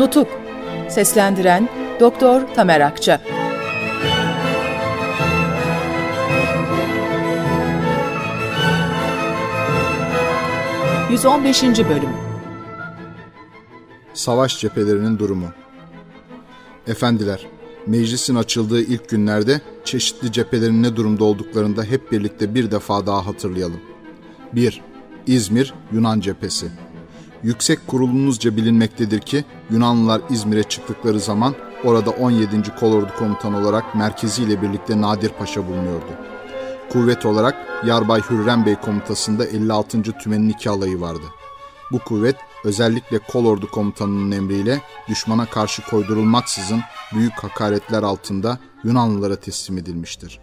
Nutuk Seslendiren Doktor Tamer Akça 115. Bölüm Savaş cephelerinin durumu Efendiler, meclisin açıldığı ilk günlerde çeşitli cephelerin ne durumda olduklarını da hep birlikte bir defa daha hatırlayalım. 1. İzmir Yunan cephesi Yüksek kurulunuzca bilinmektedir ki Yunanlılar İzmir'e çıktıkları zaman orada 17. Kolordu Komutanı olarak merkeziyle birlikte Nadir Paşa bulunuyordu. Kuvvet olarak Yarbay Hürrem Bey komutasında 56. Tümen'in iki alayı vardı. Bu kuvvet özellikle Kolordu Komutanı'nın emriyle düşmana karşı koydurulmaksızın büyük hakaretler altında Yunanlılara teslim edilmiştir.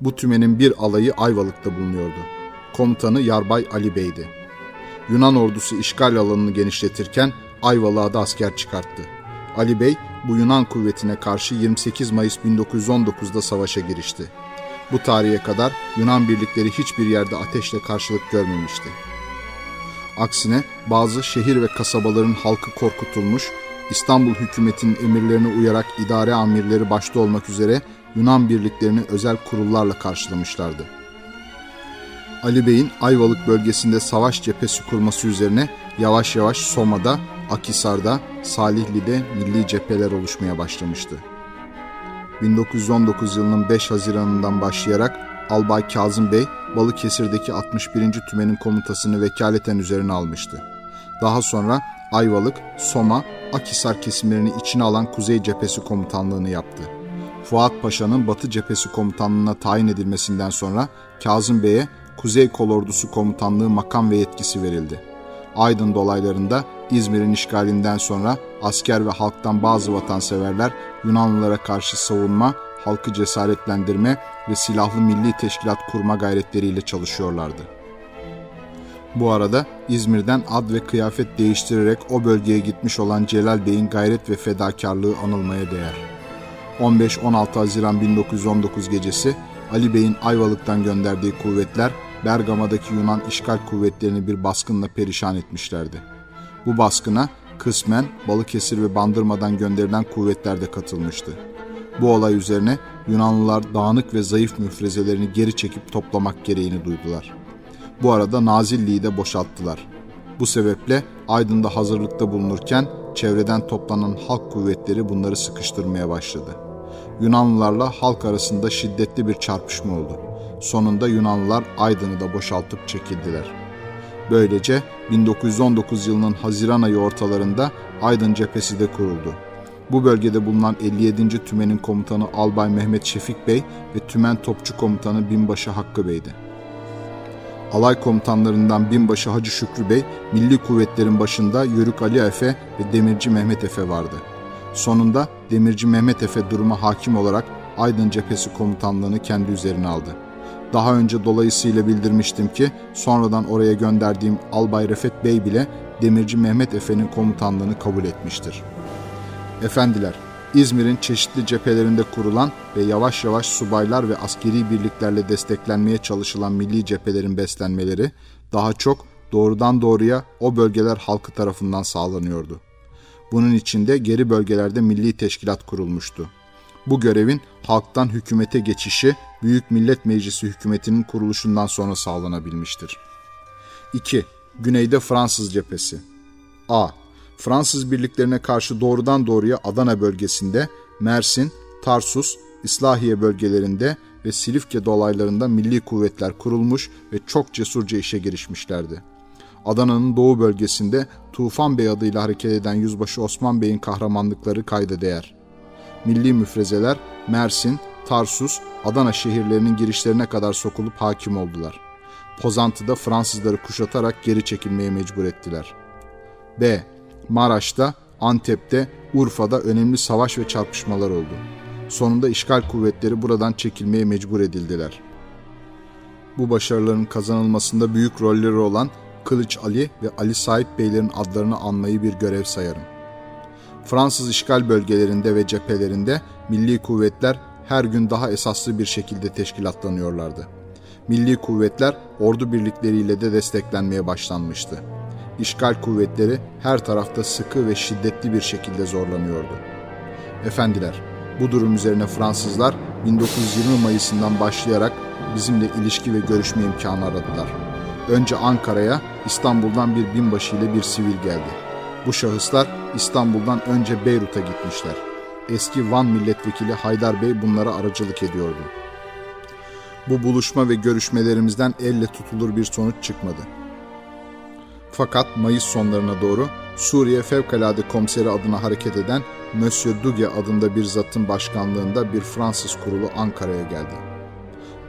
Bu tümenin bir alayı Ayvalık'ta bulunuyordu. Komutanı Yarbay Ali Bey'di. Yunan ordusu işgal alanını genişletirken Ayvalık'a da asker çıkarttı. Ali Bey bu Yunan kuvvetine karşı 28 Mayıs 1919'da savaşa girişti. Bu tarihe kadar Yunan birlikleri hiçbir yerde ateşle karşılık görmemişti. Aksine bazı şehir ve kasabaların halkı korkutulmuş, İstanbul hükümetinin emirlerine uyarak idare amirleri başta olmak üzere Yunan birliklerini özel kurullarla karşılamışlardı. Ali Bey'in Ayvalık bölgesinde savaş cephesi kurması üzerine yavaş yavaş Soma'da, Akisar'da, Salihli'de milli cepheler oluşmaya başlamıştı. 1919 yılının 5 Haziran'ından başlayarak Albay Kazım Bey Balıkesir'deki 61. Tümen'in komutasını vekaleten üzerine almıştı. Daha sonra Ayvalık, Soma, Akisar kesimlerini içine alan Kuzey Cephesi Komutanlığını yaptı. Fuat Paşa'nın Batı Cephesi Komutanlığına tayin edilmesinden sonra Kazım Bey'e Kuzey Kolordusu Komutanlığı makam ve yetkisi verildi. Aydın dolaylarında İzmir'in işgalinden sonra asker ve halktan bazı vatanseverler Yunanlılara karşı savunma, halkı cesaretlendirme ve silahlı milli teşkilat kurma gayretleriyle çalışıyorlardı. Bu arada İzmir'den ad ve kıyafet değiştirerek o bölgeye gitmiş olan Celal Bey'in gayret ve fedakarlığı anılmaya değer. 15-16 Haziran 1919 gecesi Ali Bey'in Ayvalık'tan gönderdiği kuvvetler Bergama'daki Yunan işgal kuvvetlerini bir baskınla perişan etmişlerdi. Bu baskına kısmen Balıkesir ve Bandırma'dan gönderilen kuvvetler de katılmıştı. Bu olay üzerine Yunanlılar dağınık ve zayıf müfrezelerini geri çekip toplamak gereğini duydular. Bu arada Nazilli'yi de boşalttılar. Bu sebeple Aydın'da hazırlıkta bulunurken çevreden toplanan halk kuvvetleri bunları sıkıştırmaya başladı. Yunanlılarla halk arasında şiddetli bir çarpışma oldu. Sonunda Yunanlılar Aydın'ı da boşaltıp çekildiler. Böylece 1919 yılının Haziran ayı ortalarında Aydın cephesi de kuruldu. Bu bölgede bulunan 57. Tümen'in komutanı Albay Mehmet Şefik Bey ve Tümen Topçu Komutanı Binbaşı Hakkı Bey'di. Alay komutanlarından Binbaşı Hacı Şükrü Bey, Milli Kuvvetlerin başında Yörük Ali Efe ve Demirci Mehmet Efe vardı. Sonunda Demirci Mehmet Efe duruma hakim olarak Aydın Cephesi komutanlığını kendi üzerine aldı. Daha önce dolayısıyla bildirmiştim ki sonradan oraya gönderdiğim Albay Refet Bey bile Demirci Mehmet Efe'nin komutanlığını kabul etmiştir. Efendiler, İzmir'in çeşitli cephelerinde kurulan ve yavaş yavaş subaylar ve askeri birliklerle desteklenmeye çalışılan milli cephelerin beslenmeleri daha çok doğrudan doğruya o bölgeler halkı tarafından sağlanıyordu. Bunun içinde geri bölgelerde milli teşkilat kurulmuştu. Bu görevin halktan hükümete geçişi Büyük Millet Meclisi hükümetinin kuruluşundan sonra sağlanabilmiştir. 2. Güneyde Fransız cephesi A. Fransız birliklerine karşı doğrudan doğruya Adana bölgesinde, Mersin, Tarsus, İslahiye bölgelerinde ve Silifke dolaylarında milli kuvvetler kurulmuş ve çok cesurca işe girişmişlerdi. Adana'nın doğu bölgesinde Tufan Bey adıyla hareket eden Yüzbaşı Osman Bey'in kahramanlıkları kayda değer. Milli müfrezeler Mersin, Tarsus, Adana şehirlerinin girişlerine kadar sokulup hakim oldular. Pozantı'da Fransızları kuşatarak geri çekilmeye mecbur ettiler. B. Maraş'ta, Antep'te, Urfa'da önemli savaş ve çarpışmalar oldu. Sonunda işgal kuvvetleri buradan çekilmeye mecbur edildiler. Bu başarıların kazanılmasında büyük rolleri olan Kılıç Ali ve Ali Sahip Beylerin adlarını anmayı bir görev sayarım. Fransız işgal bölgelerinde ve cephelerinde milli kuvvetler her gün daha esaslı bir şekilde teşkilatlanıyorlardı. Milli kuvvetler ordu birlikleriyle de desteklenmeye başlanmıştı. işgal kuvvetleri her tarafta sıkı ve şiddetli bir şekilde zorlanıyordu. Efendiler, bu durum üzerine Fransızlar 1920 Mayıs'ından başlayarak bizimle ilişki ve görüşme imkanı aradılar. Önce Ankara'ya İstanbul'dan bir binbaşı ile bir sivil geldi. Bu şahıslar İstanbul'dan önce Beyrut'a gitmişler. Eski Van milletvekili Haydar Bey bunlara aracılık ediyordu. Bu buluşma ve görüşmelerimizden elle tutulur bir sonuç çıkmadı. Fakat Mayıs sonlarına doğru Suriye Fevkalade Komiseri adına hareket eden Monsieur Dugue adında bir zatın başkanlığında bir Fransız kurulu Ankara'ya geldi.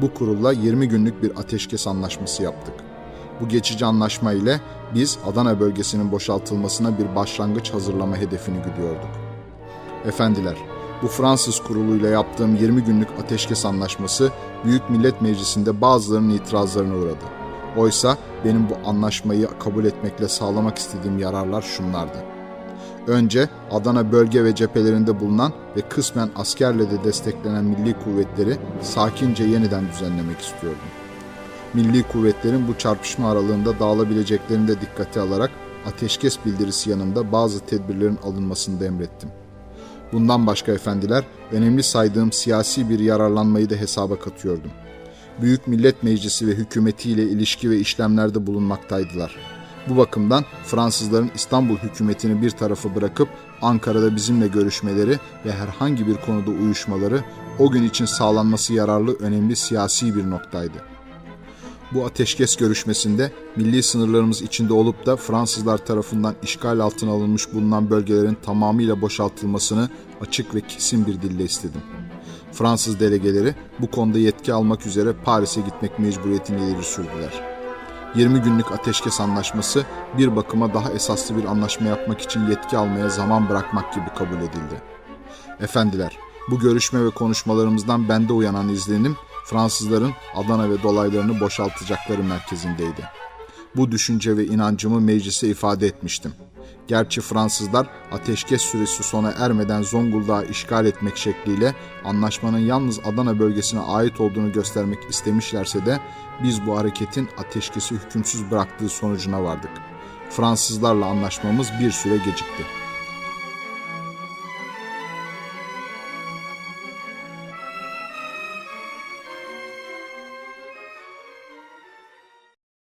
Bu kurulla 20 günlük bir ateşkes anlaşması yaptık. Bu geçici anlaşma ile biz Adana bölgesinin boşaltılmasına bir başlangıç hazırlama hedefini güdüyorduk. Efendiler, bu Fransız kuruluyla yaptığım 20 günlük ateşkes anlaşması Büyük Millet Meclisi'nde bazılarının itirazlarına uğradı. Oysa benim bu anlaşmayı kabul etmekle sağlamak istediğim yararlar şunlardı. Önce Adana bölge ve cephelerinde bulunan ve kısmen askerle de desteklenen milli kuvvetleri sakince yeniden düzenlemek istiyordum. Milli kuvvetlerin bu çarpışma aralığında dağılabileceklerini de dikkate alarak ateşkes bildirisi yanında bazı tedbirlerin alınmasını da emrettim. Bundan başka efendiler önemli saydığım siyasi bir yararlanmayı da hesaba katıyordum. Büyük Millet Meclisi ve hükümetiyle ilişki ve işlemlerde bulunmaktaydılar. Bu bakımdan Fransızların İstanbul hükümetini bir tarafa bırakıp Ankara'da bizimle görüşmeleri ve herhangi bir konuda uyuşmaları o gün için sağlanması yararlı önemli siyasi bir noktaydı. Bu ateşkes görüşmesinde milli sınırlarımız içinde olup da Fransızlar tarafından işgal altına alınmış bulunan bölgelerin tamamıyla boşaltılmasını açık ve kesin bir dille istedim. Fransız delegeleri bu konuda yetki almak üzere Paris'e gitmek mecburiyetini ileri sürdüler. 20 günlük ateşkes anlaşması bir bakıma daha esaslı bir anlaşma yapmak için yetki almaya zaman bırakmak gibi kabul edildi. Efendiler, bu görüşme ve konuşmalarımızdan bende uyanan izlenim Fransızların Adana ve dolaylarını boşaltacakları merkezindeydi. Bu düşünce ve inancımı meclise ifade etmiştim. Gerçi Fransızlar ateşkes süresi sona ermeden Zonguldak'ı işgal etmek şekliyle anlaşmanın yalnız Adana bölgesine ait olduğunu göstermek istemişlerse de biz bu hareketin ateşkesi hükümsüz bıraktığı sonucuna vardık. Fransızlarla anlaşmamız bir süre gecikti.